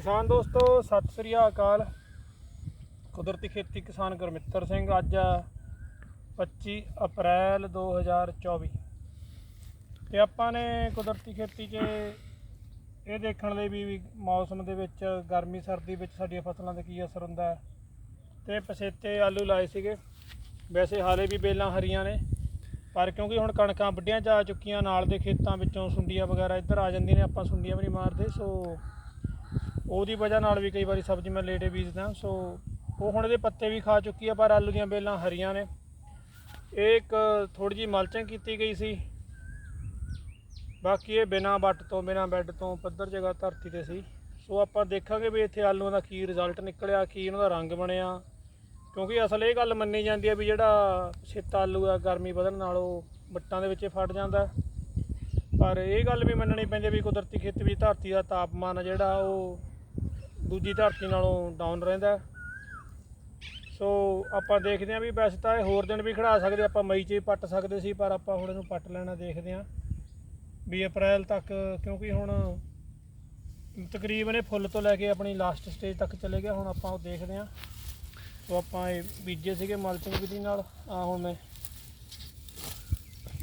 ਕਿਸਾਨ ਦੋਸਤੋ, ਸਤਿ ਸ੍ਰੀ ਅਕਾਲ। ਕੁਦਰਤੀ ਖੇਤੀ ਕਿਸਾਨ ਗੁਰਮਿੱਤਰ ਸਿੰਘ, ਅੱਜ ਆ 25 ਅਪ੍ਰੈਲ 2024 ਤੇ ਆਪਾਂ ਨੇ ਕੁਦਰਤੀ ਖੇਤੀ 'ਚ ਇਹ ਦੇਖਣ ਲਈ ਵੀ ਮੌਸਮ ਦੇ ਵਿੱਚ, ਗਰਮੀ, ਸਰਦੀ ਵਿੱਚ ਸਾਡੀਆਂ ਫਸਲਾਂ ਤੇ ਕੀ ਅਸਰ ਹੁੰਦਾ ਹੈ। ਤੇ ਪਸੇਤੇ ਆਲੂ ਲਾਏ ਸੀਗੇ। ਵੈਸੇ ਹਾਲੇ ਵੀ ਬੇਲਾਂ ਹਰੀਆਂ ਨੇ, ਪਰ ਕਿਉਂਕਿ ਹੁਣ ਕਣਕਾਂ ਵੱਢੀਆਂ ਜਾ ਚੁੱਕੀਆਂ, ਨਾਲ ਦੇ ਖੇਤਾਂ ਵਿੱਚੋਂ ਸੁੰਡੀਆਂ ਵਗੈਰਾ ਇੱਧਰ ਆ ਜਾਂਦੀਆਂ ਨੇ, ਆਪਾਂ ਸੁੰਡੀਆਂ ਵੀ ਨਹੀਂ ਮਾਰਦੇ, ਸੋ ਉਹਦੀ ਵਜ੍ਹਾ ਨਾਲ ਵੀ ਕਈ ਵਾਰੀ ਸਬਜ਼ੀ ਮੈਂ ਲੇਟੇ ਬੀਜਦਾ, ਸੋ ਉਹ ਹੁਣ ਇਹਦੇ ਪੱਤੇ ਵੀ ਖਾ ਚੁੱਕੀ ਆ, ਪਰ ਆਲੂ ਦੀਆਂ ਬੇਲਾਂ ਹਰੀਆਂ ਨੇ। ਇਹ ਇੱਕ ਥੋੜੀ ਜੀ ਮਲਚਿੰਗ ਕੀਤੀ ਗਈ ਸੀ। ਬਾਕੀ ਇਹ ਬਿਨਾ ਵੱਟ ਤੋਂ, ਬਿਨਾ ਬੈੱਡ ਤੋਂ ਪੱਧਰ ਜਗ੍ਹਾ ਧਰਤੀ ਤੇ ਸੀ। ਸੋ ਆਪਾਂ ਦੇਖਾਂਗੇ ਵੀ ਇੱਥੇ ਆਲੂਆਂ ਦਾ ਕੀ ਰਿਜ਼ਲਟ ਨਿਕਲਿਆ, ਕੀ ਉਹਨਾਂ ਦਾ ਰੰਗ ਬਣਿਆ। ਕਿਉਂਕਿ ਅਸਲ ਇਹ ਗੱਲ ਮੰਨੀ ਜਾਂਦੀ ਹੈ ਵੀ ਜਿਹੜਾ ਛਿੱਤ ਆਲੂ ਆ, ਗਰਮੀ ਵਧਣ ਨਾਲ ਉਹ ਵੱਟਾਂ ਦੇ ਵਿੱਚ ਫਟ ਜਾਂਦਾ। ਪਰ ਇਹ ਗੱਲ ਵੀ ਮੰਨਣੀ ਪੈਂਦੀ ਹੈ ਵੀ ਕੁਦਰਤੀ ਖੇਤ ਵਿੱਚ ਧਰਤੀ ਦਾ ਤਾਪਮਾਨ ਜਿਹੜਾ ਉਹ ਦੂਜੀ ਧਰਤੀ ਨਾਲੋਂ ਡਾਊਨ ਰਹਿੰਦਾ। ਸੋ ਆਪਾਂ ਦੇਖਦੇ ਹਾਂ ਵੀ ਵੈਸੇ ਤਾਂ ਇਹ ਹੋਰ ਦਿਨ ਵੀ ਖੜਾ ਸਕਦੇ, ਆਪਾਂ ਮਈ 'ਚ ਹੀ ਪੱਟ ਸਕਦੇ ਸੀ, ਪਰ ਆਪਾਂ ਹੁਣ ਇਹਨੂੰ ਪੱਟ ਲੈਣਾ ਦੇਖਦੇ ਹਾਂ ਵੀ ਅਪ੍ਰੈਲ ਤੱਕ, ਕਿਉਂਕਿ ਹੁਣ ਤਕਰੀਬਨ ਇਹ ਫੁੱਲ ਤੋਂ ਲੈ ਕੇ ਆਪਣੀ ਲਾਸਟ ਸਟੇਜ ਤੱਕ ਚਲੇ ਗਿਆ, ਹੁਣ ਆਪਾਂ ਉਹ ਦੇਖਦੇ ਹਾਂ। ਸੋ ਆਪਾਂ ਇਹ ਬੀਜੇ ਸੀਗੇ ਮਲਚਿੰਗ ਵਿਧੀ ਨਾਲ। ਆ ਹੁਣ ਮੈਂ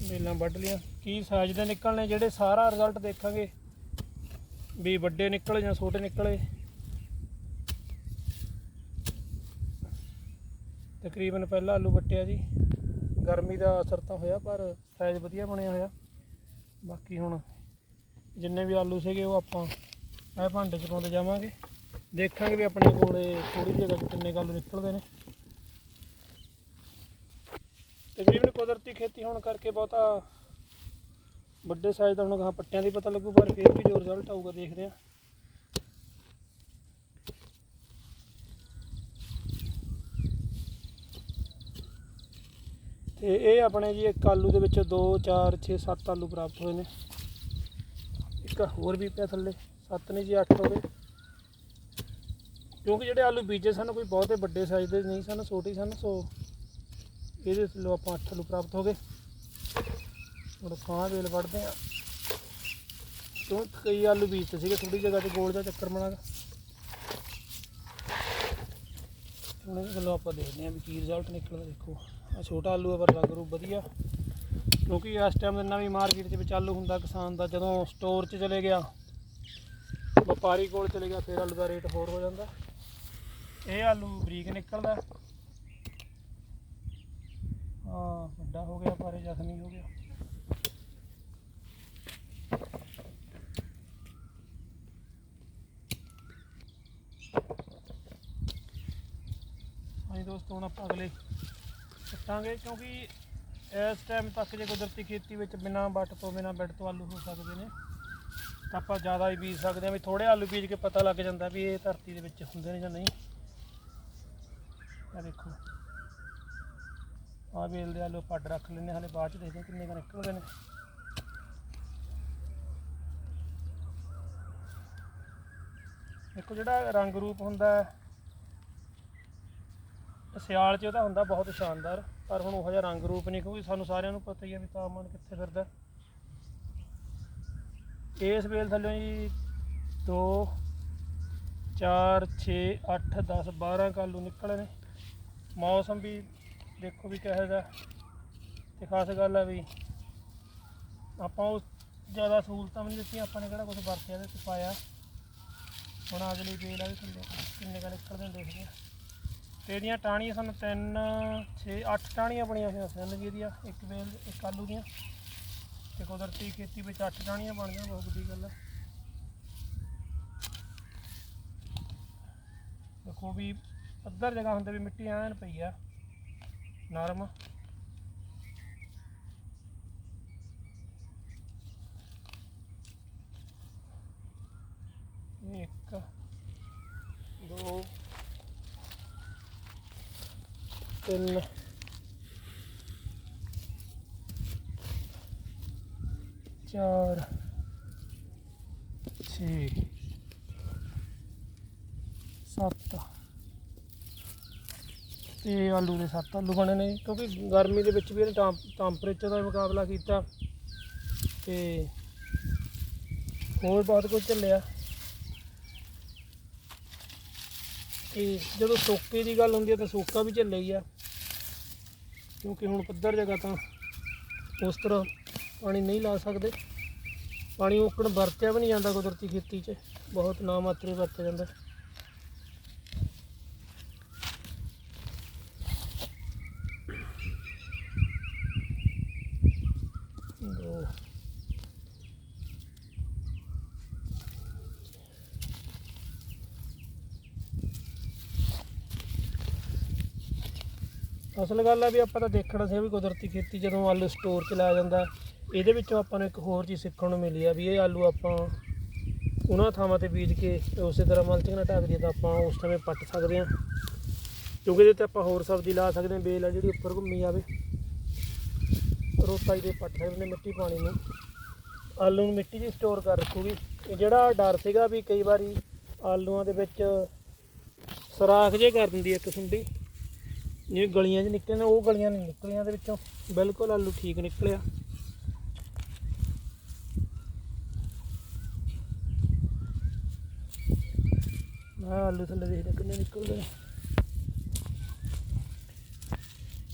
ਬੇਲਾਂ ਵੱਢ ਲੀਆਂ ਕੀ ਸਾਈਜ਼ ਦੇ ਨਿਕਲਣੇ, ਜਿਹੜੇ ਸਾਰਾ ਰਿਜ਼ਲਟ ਦੇਖਾਂਗੇ, ਵੀ ਵੱਡੇ ਨਿਕਲੇ ਜਾਂ ਛੋਟੇ ਨਿਕਲੇ। ਤਕਰੀਬਨ ਪਹਿਲਾਂ ਆਲੂ ਵੱਟਿਆ ਜੀ। ਗਰਮੀ ਦਾ ਅਸਰ ਤਾਂ ਹੋਇਆ, ਪਰ ਸਾਈਜ਼ ਵਧੀਆ ਬਣਿਆ ਹੋਇਆ। ਬਾਕੀ ਹੁਣ ਜਿੰਨੇ ਵੀ ਆਲੂ ਸੀਗੇ ਉਹ ਆਪਾਂ ਇਹ ਭਾਂਡੇ 'ਚ ਪਾਉਂਦੇ ਜਾਵਾਂਗੇ। ਦੇਖਾਂਗੇ ਵੀ ਆਪਣੇ ਕੋਲੇ ਥੋੜੀ ਜਿਹੀ ਜਗ੍ਹਾ 'ਚ ਕਿੰਨੇ ਕੁ ਆਲੂ ਨਿਕਲਦੇ ਨੇ। ਤਕਰੀਬਨ ਕੁਦਰਤੀ ਖੇਤੀ ਹੋਣ ਕਰਕੇ ਬਹੁਤਾ ਵੱਡੇ ਸਾਈਜ਼ ਦਾ ਹੁਣ ਗਾਂ ਪੱਟਿਆਂ ਦੀ ਪਤਾ ਲੱਗੂ, ਪਰ ਫਿਰ ਵੀ ਜੋ ਰਿਜ਼ਲਟ ਆਊਗਾ ਦੇਖਦੇ ਆ ਤੇ ਇਹ ਆਪਣੇ ਜੀ, ਇੱਕ ਆਲੂ ਦੇ ਵਿੱਚ 2 4 6 7 ਆਲੂ ਪ੍ਰਾਪਤ ਹੋਏ ਨੇ। ਇੱਕ ਹੋਰ ਵੀ ਪਿਆ ਥੱਲੇ 7 ਨੇ ਜੀ 8 ਹੋ ਗਏ। ਕਿਉਂਕਿ ਜਿਹੜੇ ਆਲੂ ਬੀਜੇ ਸਨ ਕੋਈ ਬਹੁਤੇ ਵੱਡੇ ਸਾਈਜ਼ ਦੇ ਨਹੀਂ, ਸਨ ਛੋਟੇ ਸਨ, ਸੋ ਇਹਦੇ ਲੋ ਆਪਾਂ 8 ਆਲੂ ਪ੍ਰਾਪਤ ਹੋ ਗਏ। ਹੁਣ ਖਾਂ ਵੇਲ ਵੜਦੇ ਆ ਕਿਉਂ ਕਈ ਆਲੂ ਬੀਜਤੇ ਸੀਗੇ ਥੋੜੀ ਜਗ੍ਹਾ ਤੇ ਗੋਲ ਦਾ ਚੱਕਰ ਬਣਾਗਾ ਹੁਣ ਇਹ ਗੱਲੋਂ ਆਪਾਂ ਦੇਖਦੇ ਹਾਂ ਵੀ ਕੀ ਰਿਜ਼ਲਟ ਨਿਕਲਦਾ ਦੇਖੋ। ਆ ਛੋਟਾ ਆਲੂ ਆ ਪਰ ਰੰਗ ਰੂਪ ਵਧੀਆ। ਕਿਉਂਕਿ ਇਸ ਟਾਈਮ ਇੰਨਾ ਵੀ ਮਾਰਕੀਟ 'ਚ ਵਿੱਚ ਆਲੂ ਹੁੰਦਾ ਕਿਸਾਨ ਦਾ, ਜਦੋਂ ਸਟੋਰ 'ਚ ਚਲੇ ਗਿਆ, ਵਪਾਰੀ ਕੋਲ ਚਲੇ ਗਿਆ, ਫਿਰ ਆਲੂ ਦਾ ਰੇਟ ਹੋਰ ਹੋ ਜਾਂਦਾ। ਇਹ ਆਲੂ ਬਰੀਕ ਨਿਕਲਦਾ। ਹਾਂ, ਵੱਡਾ ਹੋ ਗਿਆ, ਪਰ ਇਹ ਜ਼ਖਮੀ ਹੋ ਗਿਆ। ਹਾਂਜੀ ਦੋਸਤੋ, ਹੁਣ ਆਪਾਂ ਅਗਲੇ ਕੱਟਾਂਗੇ ਕਿਉਂਕਿ ਇਸ ਟਾਈਮ ਤੱਕ ਜੇ ਕੁਦਰਤੀ ਖੇਤੀ ਵਿੱਚ ਬਿਨਾਂ ਵੱਟ ਤੋਂ, ਬਿਨਾਂ ਬੈੱਡ ਤੋਂ ਆਲੂ ਹੋ ਸਕਦੇ ਨੇ, ਤਾਂ ਆਪਾਂ ਜ਼ਿਆਦਾ ਹੀ ਬੀਜ ਸਕਦੇ ਹਾਂ ਵੀ ਥੋੜੇ ਆਲੂ ਬੀਜ ਕੇ ਪਤਾ ਲੱਗ ਜਾਂਦਾ ਵੀ ਇਹ ਧਰਤੀ ਦੇ ਵਿੱਚ ਹੁੰਦੇ ਨੇ ਜਾਂ ਨਹੀਂ। ਆ ਦੇਖੋ। ਆ ਵੇਲ ਦੇ ਆਲੂ ਪੱਟ ਰੱਖ ਲੈਣੇ ਹਲੇ ਬਾਅਦ ਚ ਦੇਖਦੇ ਕਿੰਨੇ ਕੁ ਨਿਕਲਦੇ ਨੇ। ਦੇਖੋ ਜਿਹੜਾ ਰੰਗ ਰੂਪ ਹੁੰਦਾ ਸਿਆਲ 'ਚ ਉਹਦਾ ਹੁੰਦਾ ਬਹੁਤ ਸ਼ਾਨਦਾਰ, ਪਰ ਹੁਣ ਉਹੋ ਜਿਹਾ ਰੰਗ ਰੂਪ ਨਹੀਂ, ਕਿਉਂਕਿ ਸਾਨੂੰ ਸਾਰਿਆਂ ਨੂੰ ਪਤਾ ਹੀ ਹੈ ਵੀ ਤਾਪਮਾਨ ਕਿੱਥੇ ਫਿਰਦਾ। ਇਸ ਵੇਲ ਥੱਲੇ ਜੀ 2 4 6 8 10 12 ਕਾਲੂ ਨਿਕਲੇ ਨੇ ਮੌਸਮ ਵੀ ਦੇਖੋ ਵੀ ਕਿਹੋ ਜਿਹਾ। ਤੇ ਖਾਸ ਗੱਲ ਹੈ ਵੀ ਆਪਾਂ ਉਹ ਜ਼ਿਆਦਾ ਸਹੂਲਤਾਂ ਵੀ ਨਹੀਂ ਦਿੱਤੀਆਂ, ਆਪਾਂ ਨੇ ਕਿਹੜਾ ਕੁਝ ਵਰਤਿਆ ਤੇ ਪਾਇਆ। ਹੁਣ ਅਗਲੀ ਵੇਲ ਆ ਵੀ ਥੱਲੇ ਕਿੰਨੇ ਕਾ ਨਿਕਲਦੇ ਨੇ ਦੇਖਦੇ ਆ ਤੇ ਇਹਦੀਆਂ ਟਾਹਣੀਆਂ ਸਾਨੂੰ 3 6 8 ਟਾਹਣੀਆਂ ਬਣੀਆਂ ਹੋਈਆਂ ਸਨ ਜੀ ਦੀਆਂ ਇੱਕ ਵੇਲ, ਇੱਕ ਆਲੂ ਦੀਆਂ। ਤੇ ਕੁਦਰਤੀ ਖੇਤੀ ਵਿੱਚ 8 ਟਾਹਣੀਆਂ ਬਣ ਜਾਣ ਬਹੁਤ ਵੱਡੀ ਗੱਲ ਹੈ ਦੇਖੋ ਵੀ ਅੱਧਰ ਜਗ੍ਹਾ ਹੁੰਦੇ ਵੀ ਮਿੱਟੀ ਐਨ ਪਈ ਆ, ਨਰਮ ਇੱਕ ਦੋ ਤਿੰਨ। ਚਾਰ। ਛੇ। ਸੱਤ। ਤੇ ਆਲੂ ਦੇ ਸੱਤ। ਆਲੂ ਬਣੇ ਨੇ ਕਿਉਂਕਿ ਗਰਮੀ ਦੇ ਵਿੱਚ ਵੀ ਇਹਨੇ ਟੈਂਪਰੇਚਰ ਦਾ ਮੁਕਾਬਲਾ ਕੀਤਾ। ਤੇ ਹੋਰ ਬਹੁਤ ਕੁਝ ਚੱਲਿਆ। ਤੇ ਜਦੋਂ ਸੋਕੇ ਦੀ ਗੱਲ ਹੁੰਦੀ ਹੈ ਤਾਂ ਸੋਕਾ ਵੀ ਝੱਲਿਆ ਹੀ ਆ। ਕਿਉਂਕਿ ਹੁਣ ਪੱਧਰ ਜਗ੍ਹਾ ਤਾਂ ਉਸ ਤਰ੍ਹਾਂ ਪਾਣੀ ਨਹੀਂ ਲਾ ਸਕਦੇ। ਪਾਣੀ ਉਕਣ ਵਰਤਿਆ ਵੀ ਨਹੀਂ ਜਾਂਦਾ ਕੁਦਰਤੀ ਖੇਤੀ 'ਚ। ਬਹੁਤ ਨਾ ਮਾਤਰੇ ਵਰਤਿਆ ਜਾਂਦਾ ਦੋ ਅਸਲ ਗੱਲ ਆ ਵੀ ਆਪਾਂ ਤਾਂ ਦੇਖਣਾ ਸੀ ਵੀ ਕੁਦਰਤੀ ਖੇਤੀ ਜਦੋਂ ਆਲੂ ਸਟੋਰ 'ਚ ਲਾਇਆ ਜਾਂਦਾ, ਇਹਦੇ ਵਿੱਚੋਂ ਆਪਾਂ ਨੂੰ ਇੱਕ ਹੋਰ ਚੀਜ਼ ਸਿੱਖਣ ਨੂੰ ਮਿਲੀ ਆ ਵੀ ਇਹ ਆਲੂ ਆਪਾਂ ਉਹਨਾਂ ਥਾਵਾਂ ਤੇ ਬੀਜ ਕੇ ਉਸੇ ਤਰ੍ਹਾਂ ਮਲਚਿੰਗ ਨਾਲ ਢੱਕ ਦਈਏ ਤਾਂ ਆਪਾਂ ਉਸ ਸਮੇਂ ਪੱਟ ਸਕਦੇ ਹਾਂ। ਕਿਉਂਕਿ ਇਹਦੇ ਤੇ ਆਪਾਂ ਹੋਰ ਸਬਜ਼ੀ ਲਾ ਸਕਦੇ ਹਾਂ, ਬੇਲ ਆ ਜਿਹੜੀ ਉੱਪਰ ਘੁੰਮੀ ਜਾਵੇ। ਰੋਟਾਈ ਦੇ ਪੱਟ ਸਕਦੇ ਨੇ ਮਿੱਟੀ ਪਾਣੀ ਨੂੰ। ਆਲੂ ਨੂੰ ਮਿੱਟੀ 'ਚ ਸਟੋਰ ਕਰ ਰੱਖੂਗੀ। ਇਹ ਜਿਹੜਾ ਡਰ ਸੀਗਾ ਵੀ ਕਈ ਵਾਰੀ ਆਲੂਆਂ ਦੇ ਵਿੱਚ ਸਰਾਖ ਜੇ ਕਰ ਦਿੰਦੀ ਇੱਕ ਸੁੰਡੀ। ਇਹ ਗਲੀਆਂ 'ਚ ਨਿਕਲੇ ਨੇ, ਉਹ ਗਲੀਆਂ ਨਹੀਂ ਨਿਕਲੀਆਂ ਦੇ ਵਿੱਚੋਂ ਬਿਲਕੁਲ ਆਲੂ ਠੀਕ ਨਿਕਲਿਆ। ਮੈਂ ਆਲੂ ਥੱਲੇ ਦੇਖਦਾ ਕਿੰਨੇ ਨਿਕਲਦੇ ਨੇ।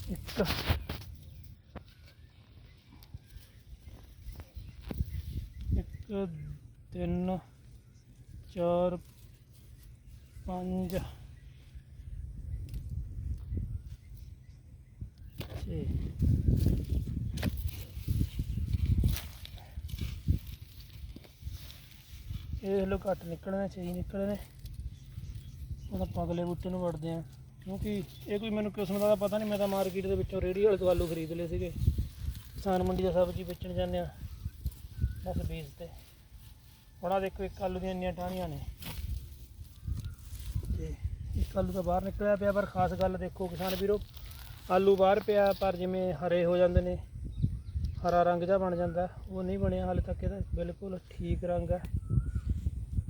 ਇੱਕ। ਇੱਕ, ਤਿੰਨ, ਚਾਰ, ਪੰਜ। ਇਹ ਲੋ ਘੱਟ ਨਿਕਲਣੇ ਛੇ ਹੀ ਨਿਕਲੇ ਨੇ ਉਹ ਆਪਾਂ ਅਗਲੇ ਬੂਟੇ ਨੂੰ ਵੜਦੇ ਆ ਕਿਉਂਕਿ ਇਹ ਕੋਈ ਮੈਨੂੰ ਕਿਸਮ ਦਾ ਪਤਾ ਨਹੀਂ, ਮੈਂ ਤਾਂ ਮਾਰਕੀਟ ਦੇ ਵਿੱਚੋਂ ਰੇਹੜੀ ਵਾਲੇ ਤੋਂ ਆਲੂ ਖਰੀਦ ਲਏ ਸੀਗੇ। ਕਿਸਾਨ ਮੰਡੀ ਦਾ ਸਬਜ਼ੀ ਵੇਚਣ ਜਾਂਦੇ ਆ ਬਸ ਬੀਜ ਤੇ। ਹੁਣ ਆਹ ਦੇਖੋ, ਇੱਕ ਆਲੂ ਦੀਆਂ ਇੰਨੀਆਂ ਟਾਹਣੀਆਂ ਨੇ। ਤੇ ਇੱਕ ਆਲੂ ਤਾਂ ਬਾਹਰ ਨਿਕਲਿਆ ਪਿਆ, ਪਰ ਖਾਸ ਗੱਲ ਦੇਖੋ ਕਿਸਾਨ ਵੀਰੋ, ਆਲੂ ਬਾਹਰ ਪਿਆ, ਪਰ ਜਿਵੇਂ ਹਰੇ ਹੋ ਜਾਂਦੇ ਨੇ, ਹਰਾ ਰੰਗ ਜਿਹਾ ਬਣ ਜਾਂਦਾ। ਉਹ ਨਹੀਂ ਬਣਿਆ ਹਾਲੇ ਤੱਕ ਇਹਦਾ। ਬਿਲਕੁਲ ਠੀਕ ਰੰਗ ਹੈ।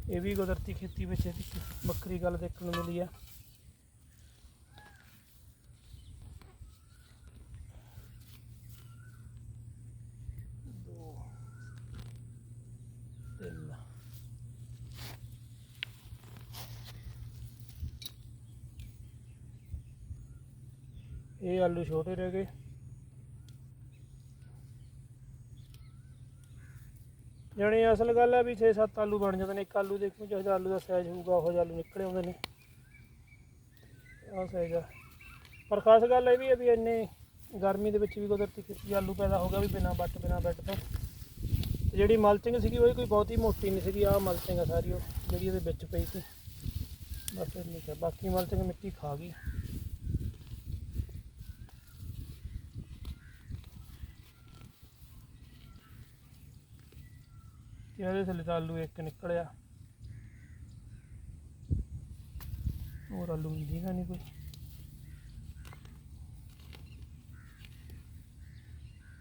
ਇਹ ਵੀ ਕੁਦਰਤੀ ਖੇਤੀ ਵਿੱਚ ਇਹਦੀ ਇੱਕ ਵੱਖਰੀ ਗੱਲ ਦੇਖਣ ਨੂੰ ਮਿਲੀ ਆ। ਇਹ ਆਲੂ ਛੋਟੇ ਰਹਿ ਗਏ। ਜਾਣੀ ਅਸਲ ਗੱਲ ਹੈ ਵੀ 6-7 ਆਲੂ ਬਣ ਜਾਂਦੇ ਨੇ, ਇੱਕ ਆਲੂ ਦੇਖੋ ਜਿਹੋ ਆਲੂ ਦਾ ਸਾਈਜ਼ ਹੋਊਗਾ, ਉਹ ਜਿਹਾ ਆਲੂ ਨਿਕਲੇ ਆਉਂਦੇ ਨੇ। ਆਹ ਸਾਈਜ਼ ਆ। ਪਰ ਖਾਸ ਗੱਲ ਇਹ ਵੀ ਹੈ ਵੀ ਇੰਨੇ ਗਰਮੀ ਦੇ ਵਿੱਚ ਵੀ ਕੁਦਰਤੀ ਖੇਤੀ ਆਲੂ ਪੈਦਾ ਹੋ ਗਿਆ ਵੀ ਬਿਨਾਂ ਵੱਟ, ਬਿਨਾਂ ਬੈੱਟ ਤੋਂ। ਤੇ ਜਿਹੜੀ ਮਲਚਿੰਗ ਸੀਗੀ, ਉਹ ਕੋਈ ਬਹੁਤੀ ਮੋਟੀ ਨਹੀਂ ਸੀਗੀ, ਆਹ ਮਲਚਿੰਗ ਆ ਸਾਰੀ ਉਹ ਜਿਹੜੀ ਉਹਦੇ ਵਿੱਚ ਪਈ ਸੀ। ਬਸ ਇੰਨੀ ਕੁ ਆ। ਬਾਕੀ ਮਲਚਿੰਗ ਮਿੱਟੀ ਖਾ ਗਈ। ਤੇ ਇਹਦੇ ਥੱਲੇ ਤਾਂ ਆਲੂ ਇੱਕ ਨਿਕਲਿਆ। ਹੋਰ ਆਲੂ ਮਿਲਦਾ ਨਹੀਂ ਕੋਈ।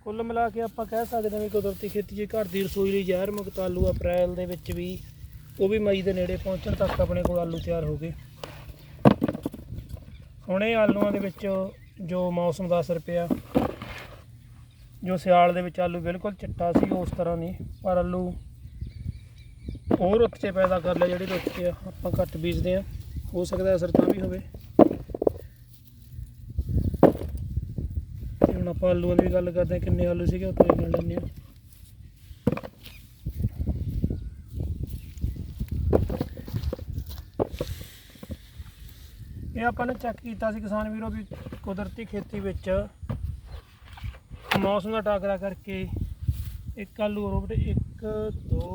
ਕੁੱਲ ਮਿਲਾ ਕੇ ਆਪਾਂ ਕਹਿ ਸਕਦੇ ਹਾਂ ਵੀ ਕੁਦਰਤੀ ਖੇਤੀ ਜੇ ਘਰ ਦੀ ਰਸੋਈ ਲਈ ਜ਼ਹਿਰ ਮੁਕਤ ਆਲੂ ਅਪ੍ਰੈਲ ਦੇ ਵਿੱਚ ਵੀ, ਉਹ ਵੀ ਮਈ ਦੇ ਨੇੜੇ ਪਹੁੰਚਣ ਤੱਕ ਆਪਣੇ ਕੋਲ ਆਲੂ ਤਿਆਰ ਹੋ ਗਏ। ਹੁਣ ਇਹ ਆਲੂਆਂ ਦੇ ਵਿੱਚ ਜੋ ਮੌਸਮ ਦਾ ਅਸਰ ਪਿਆ, ਜੋ ਸਿਆਲ ਦੇ ਵਿੱਚ ਆਲੂ ਬਿਲਕੁਲ ਚਿੱਟਾ ਸੀ ਉਸ ਤਰ੍ਹਾਂ ਨਹੀਂ, ਪਰ ਆਲੂ ਉਹ ਰੁੱਤ ਪੈਦਾ ਕਰ ਲਿਆ ਜਿਹੜੇ ਰੁੱਤ 'ਚ ਆਪਾਂ ਘੱਟ ਬੀਜਦੇ ਆ। ਹੋ ਸਕਦਾ ਅਸਰ ਤਾਂ ਵੀ ਹੋਵੇ। ਹੁਣ ਆਪਾਂ ਆਲੂਆਂ ਦੀ ਵੀ ਗੱਲ ਕਰਦੇ ਹਾਂ ਕਿੰਨੇ ਆਲੂ ਸੀਗੇ, ਉੱਥੇ ਗਿਣ ਲੈਂਦੇ ਆ। ਇਹ ਆਪਾਂ ਨੇ ਚੈੱਕ ਕੀਤਾ ਸੀ ਕਿਸਾਨ ਵੀਰੋ ਵੀ ਕੁਦਰਤੀ ਖੇਤੀ ਵਿੱਚ ਮੌਸਮ ਦਾ ਟਾਕਰਾ ਕਰਕੇ ਇੱਕ ਆਲੂ ਰੋਬਟ 1 2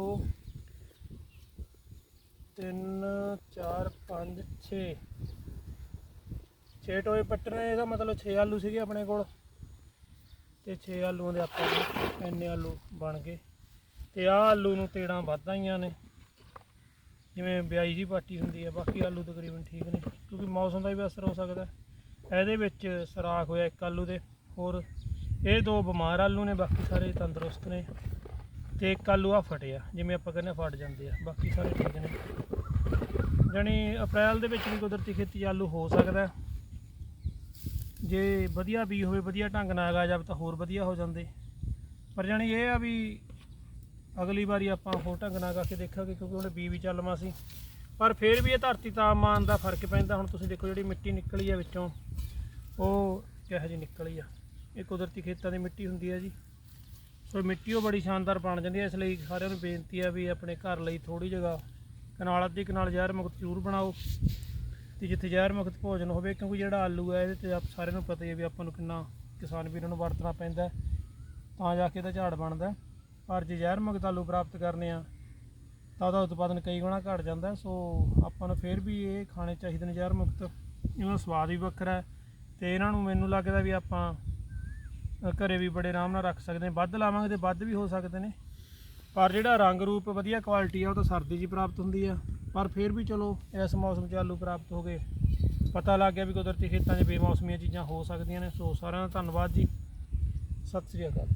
ਤਿੰਨ ਚਾਰ ਪੰਜ 6 ਛੇ ਟੋਏ ਪੱਟਣੇ, ਇਹਦਾ ਮਤਲਬ 6 ਆਲੂ ਸੀਗੇ ਆਪਣੇ ਕੋਲ। ਤੇ 6 ਆਲੂਆਂ ਦੇ ਆਪਾਂ ਇੰਨੇ ਆਲੂ ਬਣ ਗਏ। ਤੇ ਆਹ ਆਲੂ ਨੂੰ ਤੇੜਾਂ ਵੱਧ ਆਈਆਂ ਨੇ। ਜਿਵੇਂ ਬਿਆਈ ਜੀ ਪਾਟੀ ਹੁੰਦੀ ਹੈ ਬਾਕੀ ਆਲੂ ਤਕਰੀਬਨ ਠੀਕ ਨੇ, ਕਿਉਂਕਿ ਮੌਸਮ ਦਾ ਵੀ ਅਸਰ ਹੋ ਸਕਦਾ। ਇਹਦੇ ਵਿੱਚ ਸਰਾਖ ਹੋਇਆ ਇੱਕ ਆਲੂ ਦੇ, ਹੋਰ ਇਹ ਦੋ ਬਿਮਾਰ ਆਲੂ ਨੇ, ਬਾਕੀ ਸਾਰੇ ਤੰਦਰੁਸਤ ਨੇ। ਤੇ ਇੱਕ ਆਲੂ ਆ ਫਟਿਆ ਜਿਵੇਂ ਆਪਾਂ ਕਹਿੰਦੇ ਹਾਂ ਫਟ ਜਾਂਦੇ ਆ, ਬਾਕੀ ਸਾਰੇ ਠੀਕ ਨੇ। ਜਾਣੀ ਅਪ੍ਰੈਲ ਦੇ ਵਿੱਚ ਵੀ ਕੁਦਰਤੀ ਖੇਤੀ ਆਲੂ ਹੋ ਸਕਦਾ ਜੇ ਵਧੀਆ ਬੀ ਹੋਵੇ, ਵਧੀਆ ਢੰਗ ਨਾਲ ਆ ਜਾਵੇ ਤਾਂ ਹੋਰ ਵਧੀਆ ਹੋ ਜਾਂਦੇ। ਪਰ ਜਾਣੀ ਇਹ ਆ ਵੀ ਅਗਲੀ ਵਾਰੀ ਆਪਾਂ ਹੋਰ ਢੰਗ ਨਾਲ ਕਰਕੇ ਦੇਖਾਂਗੇ, ਕਿਉਂਕਿ ਉਹਨੇ ਬੀ ਵੀ ਚੱਲਮਾ ਸੀ। ਪਰ ਫਿਰ ਵੀ ਇਹ ਧਰਤੀ ਤਾਪਮਾਨ ਦਾ ਫ਼ਰਕ ਪੈਂਦਾ। ਹੁਣ ਤੁਸੀਂ ਦੇਖੋ ਜਿਹੜੀ ਮਿੱਟੀ ਨਿਕਲੀ ਆ ਵਿੱਚੋਂ, ਉਹ ਕਿਹੋ ਜਿਹੀ ਨਿਕਲੀ ਆ। ਇਹ ਕੁਦਰਤੀ ਖੇਤਾਂ ਦੀ ਮਿੱਟੀ ਹੁੰਦੀ ਆ ਜੀ। ਸੋ ਮਿੱਟੀ ਉਹ ਬੜੀ ਸ਼ਾਨਦਾਰ ਬਣ ਜਾਂਦੀ ਹੈ, ਇਸ ਲਈ ਸਾਰਿਆਂ ਨੂੰ ਬੇਨਤੀ ਆ ਵੀ ਆਪਣੇ ਘਰ ਲਈ ਥੋੜੀ ਜਗ੍ਹਾ ਕਨਾਲ ਅੱਧੀ ਕਨਾਲ ਜ਼ਹਿਰ ਮੁਕਤ ਜ਼ਰੂਰ ਬਣਾਓ ਤੇ ਜਿੱਥੇ ਜ਼ਹਿਰ ਮੁਕਤ ਭੋਜਨ ਹੋਵੇ, ਕਿਉਂਕਿ ਜਿਹੜਾ ਆਲੂ ਹੈ ਇਹਦੇ ਤੇ ਆਪ ਸਾਰਿਆਂ ਨੂੰ ਪਤਾ ਹੀ ਹੈ ਵੀ ਆਪਾਂ ਨੂੰ ਕਿੰਨਾ ਕਿਸਾਨ ਵੀਰਾਂ ਨੂੰ ਵਰਤਣਾ ਪੈਂਦਾ ਤਾਂ ਜਾ ਕੇ ਇਹਦਾ ਝਾੜ ਬਣਦਾ ਪਰ ਜੇ ਜ਼ਹਿਰ ਮੁਕਤ ਆਲੂ ਪ੍ਰਾਪਤ ਕਰਨੇ ਆ, ਤਾਂ ਉਹਦਾ ਉਤਪਾਦਨ ਕਈ ਗੁਣਾ ਘਟ ਜਾਂਦਾ ਸੋ ਆਪਾਂ ਨੂੰ ਫਿਰ ਵੀ ਇਹ ਖਾਣੇ ਚਾਹੀਦੇ ਨੇ ਜ਼ਹਿਰ ਮੁਕਤ ਇਹਨਾਂ ਦਾ ਸਵਾਦ ਵੀ ਵੱਖਰਾ ਹੈ ਤੇ ਇਹਨਾਂ ਨੂੰ ਮੈਨੂੰ ਲੱਗਦਾ ਵੀ ਆਪਾਂ ਘਰੇ ਵੀ ਬੜੇ ਆਰਾਮ ਨਾਲ ਰੱਖ ਸਕਦੇ ਨੇ। ਵੱਧ ਲਾਵਾਂਗੇ ਤੇ ਵੱਧ ਵੀ ਹੋ ਸਕਦੇ ਨੇ। ਪਰ ਜਿਹੜਾ ਰੰਗ ਰੂਪ ਵਧੀਆ ਕੁਆਲਿਟੀ ਆ, ਉਹ ਤਾਂ ਸਰਦੀ 'ਚ ਹੀ ਪ੍ਰਾਪਤ ਹੁੰਦੀ ਆ। ਪਰ ਫਿਰ ਵੀ ਚਲੋ, ਇਸ ਮੌਸਮ 'ਚ ਆਲੂ ਪ੍ਰਾਪਤ ਹੋ ਗਏ। ਪਤਾ ਲੱਗ ਗਿਆ ਵੀ ਕੁਦਰਤੀ ਖੇਤਾਂ 'ਚ ਬੇਮੌਸਮੀਆਂ ਚੀਜ਼ਾਂ ਹੋ ਸਕਦੀਆਂ ਨੇ। ਸੋ ਸਾਰਿਆਂ ਦਾ ਧੰਨਵਾਦ ਜੀ। ਸਤਿ ਸ੍ਰੀ ਅਕਾਲ।